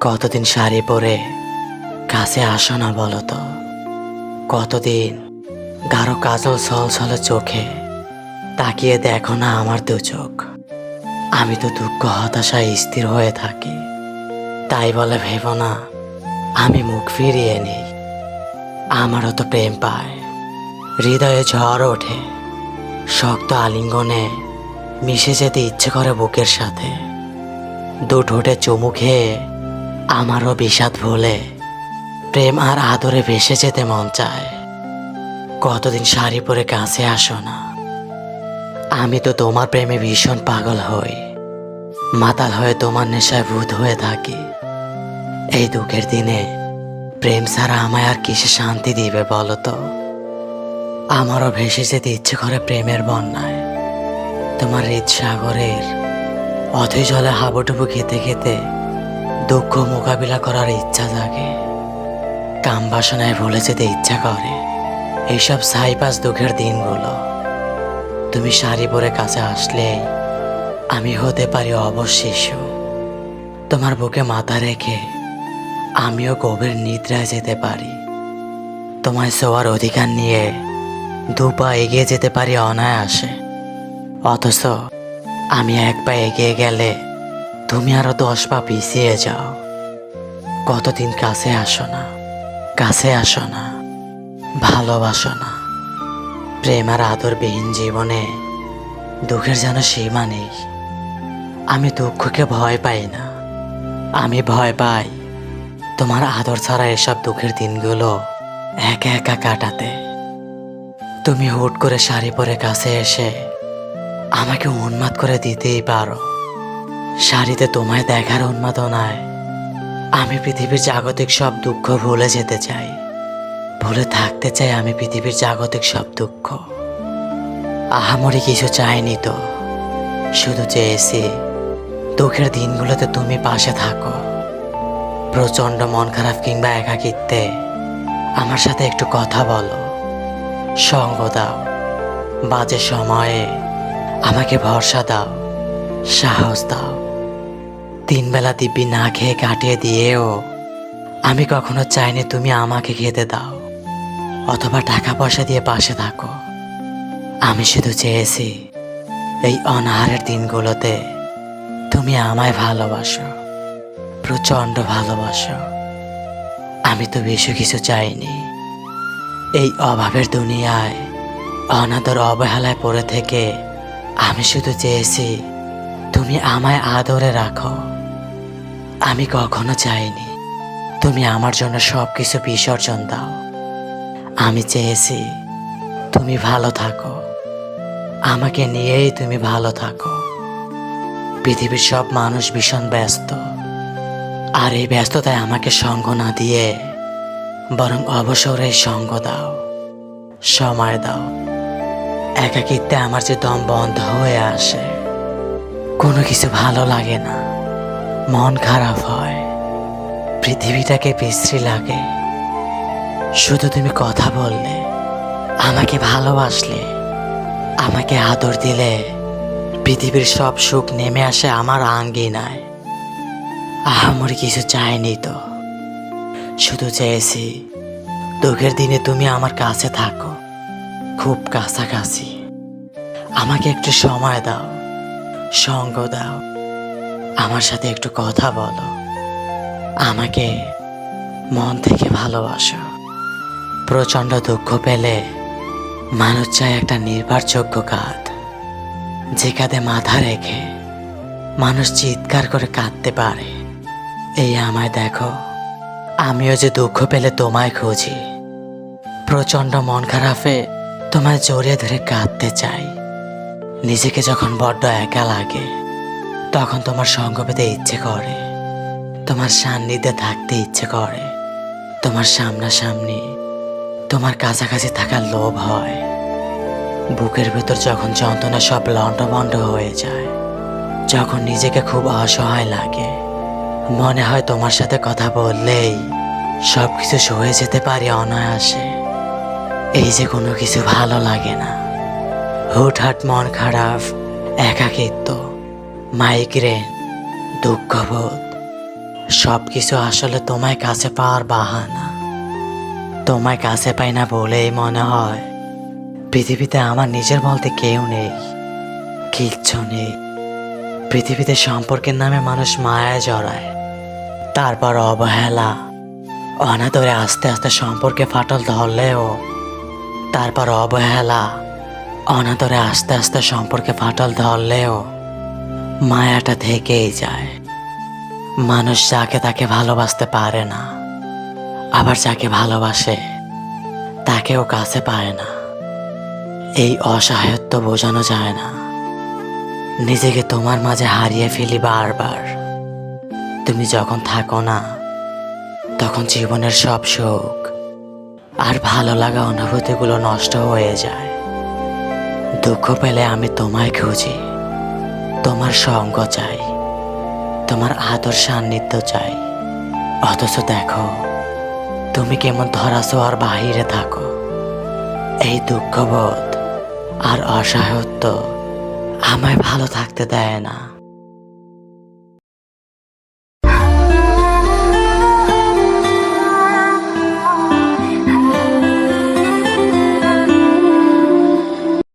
কতদিন শাড়ি পরে কাছে আসো না বলো তো। কতদিন গাঢ় কাজল ছল চোখে তাকিয়ে দেখো না আমার দু চোখ। আমি তো দুঃখ হতাশায় স্থির হয়ে থাকি। তাই বলে ভেব না, আমি মুখ ফিরিয়ে নেই। আমারও তো প্রেম পায়। হৃদয়ে ঝড় ওঠে। শক্ত আলিঙ্গনে মিশে যেতে ইচ্ছে করে বুকের সাথে। দু ঠোঁটে চুমু খেয়ে আমারও বিষাদ ভুলে। প্রেম আর আদরে ভেসে যেতে মন চায়। কতদিন শাড়ি পরে কাছে আসো না। আমি তো তোমার প্রেমে ভীষণ পাগল হই। মাতাল হয়ে তোমার নেশায় ভূত হয়ে থাকি। এই দুঃখের দিনে প্রেম ছাড়া আমায় আর কিসে শান্তি দিবে বলো তো আমারও ভেসে যেতে ইচ্ছে করে প্রেমের বন্যায়। তোমার হৃদ সাগরের অথই জলে হাবুডুবু খেতে খেতে দুঃখ মোকাবিলা করার ইচ্ছা জাগে। কাম বাসনায় ভুলে যেতে ইচ্ছা করে। এইসব সাইপাস দুঃখের দিনগুলো। তুমি শাড়ি পরে কাছে আসলে আমি হতে পারি অবশিশু তোমার বুকে মাথা রেখে আমিও গভীর নিদ্রায় যেতে পারি। তোমায় শোয়ার অধিকার নিয়ে দুপা এগিয়ে যেতে পারি অনায়াসে। অথচ আমি এক পা এগিয়ে গেলে তুমি আরও দশ পা পিছিয়ে যাও। কতদিন কাছে আসো না? কাছে আসো না। ভালোবাসো না। প্রেম আর আদরবিহীন জীবনে দুঃখের যেন সীমা নেই। আমি দুঃখকে ভয় পাই না। আমি ভয় পাই তোমার আদর ছাড়া এসব দুঃখের দিনগুলো একা একা কাটাতে। তুমি হুট করে শাড়ি পরে কাছে এসে আমাকে উন্মাদ করে দিতেই পারো। শাড়িতে তোমায় দেখার উন্মাদনায় আমি পৃথিবীর জাগতিক সব দুঃখ ভুলে যেতে চাই। ভুলে থাকতে চাই আমি পৃথিবীর জাগতিক সব দুঃখ। আহামরি কিছু চাইনি তো, শুধু চেয়েছি দুঃখের দিনগুলোতে তুমি পাশে থাকো। প্রচণ্ড মন খারাপ কিংবা একাকিত্বে আমার সাথে একটু কথা বলো। সঙ্গ দাও, বাজে সময়ে আমাকে ভরসা দাও, সাহস দাও। তিন বেলা দিব্যি না খেয়ে কাটিয়ে দিয়েও, আমি কখনো চাইনি তুমি আমাকে খেতে দাও, অথবা টাকা পয়সা দিয়ে পাশে থাকো। আমি শুধু চেয়েছি, এই অনাহারের দিনগুলোতে তুমি আমায় ভালোবাসো, প্রচণ্ড ভালোবাসো। আমি তো বেশি কিছু চাইনি। এই অভাবের দুনিয়ায়, অনাদর অবহেলায় পড়ে থেকে আমি শুধু চেয়েছি, তুমি আমায় আদরে রাখো। আমি কখনো চাইনি। তুমি আমার জন্য সব কিছু বিসর্জন দাও। আমি চেয়েছি তুমি ভালো থাকো। আমাকে নিয়েই তুমি ভালো থাকো। পৃথিবীর সব মানুষ ভীষণ ব্যস্ত। আর এই ব্যস্ততায় আমাকে সঙ্গ না দিয়ে বরং অবসরে সঙ্গ দাও। সময় দাও। একাকিত্বে আমার যে দম বন্ধ হয়ে আসে, কোনো কিছু ভালো লাগে না। মন খারাপ হয়। পৃথিবীটাকে বিশ্রী লাগে। শুধু তুমি কথা বললে, আমাকে ভালোবাসলে, আমাকে আদর দিলে, পৃথিবীর সব সুখ নেমে আসে আমার আঙ্গিনায়। আহামরি কিছু চাইনি তো। শুধু চেয়েছি, দুঃখের দিনে তুমি আমার কাছে থাকো, খুব কাছাকাছি। আমাকে একটু সময় দাও, সঙ্গ দাও। আমার সাথে একটু কথা বলো। আমাকে মন থেকে ভালোবাসো। প্রচণ্ড দুঃখ পেলে মানুষ চায় একটা নির্ভরযোগ্য কাঁধ। যে কাঁধে মাথা রেখে মানুষ চিৎকার করে কাঁদতে পারে। এই আমায় দেখো, আমিও যে দুঃখ পেলে তোমায় খুঁজি। প্রচণ্ড মন খারাপে তোমায় জড়িয়ে ধরে কাঁদতে চাই। নিজেকে যখন বড্ড একা লাগে তখন তোমার সঙ্গ পেতে ইচ্ছে করে। তোমার সান্নিধ্যে থাকতে ইচ্ছে করে। তোমার সামনাসামনি তোমার কাছাকাছি থাকার লোভ হয়। বুকের ভেতর যখন যন্ত্রণা সব লণ্ডভণ্ড হয়ে যায়, যখন নিজেকে খুব অসহায় লাগে, মনে হয় তোমার সাথে কথা বললেই সব কিছু সয়ে যেতে পারি অনায়াসে। এই যে কোনো কিছু ভালো লাগে না। হুটহাট মন খারাপ, একাকিত্ব। মাইগ্রেন দুঃখবোধ সব কিছু আসলে তোমায় কাছে পাওয়ার বাহানা। তোমায় কাছে পাই না বলেই মনে হয় পৃথিবীতে আমার নিজের বলতে কেউ নেই, কিচ্ছু নেই। পৃথিবীতে সম্পর্কের নামে মানুষ মায়ায় জড়ায়, তারপর অবহেলা, অনাদরে আস্তে আস্তে সম্পর্কে ফাটল ধরলেও, তারপর অবহেলা, অনাদরে আস্তে আস্তে সম্পর্কে ফাটল ধরলেও মায়াটা থেকেই যায়। মানুষ যাকে তাকে ভালোবাসতে পারে না, আবার যাকে ভালোবাসে, তাকেও কাছে পায় না। এই অসহায়ত্ব বোঝানো যায় না। নিজেকে তোমার মাঝে হারিয়ে ফেলি বারবার। তুমি যখন থাকো না, তখন জীবনের সব সুখ আর ভালো লাগা অনুভূতিগুলো নষ্ট হয়ে যায়। দুঃখ পেলে আমি তোমায় খুঁজি। তোমার সঙ্গ চাই, তোমার আদর সান্নিধ্য চাই। অথচ দেখো, তুমি কেমন ধরাছো আর বাহিরে থাকো। এই দুঃখবোধ আর অসহায়ত্ব আমায় ভালো থাকতে দেয় না।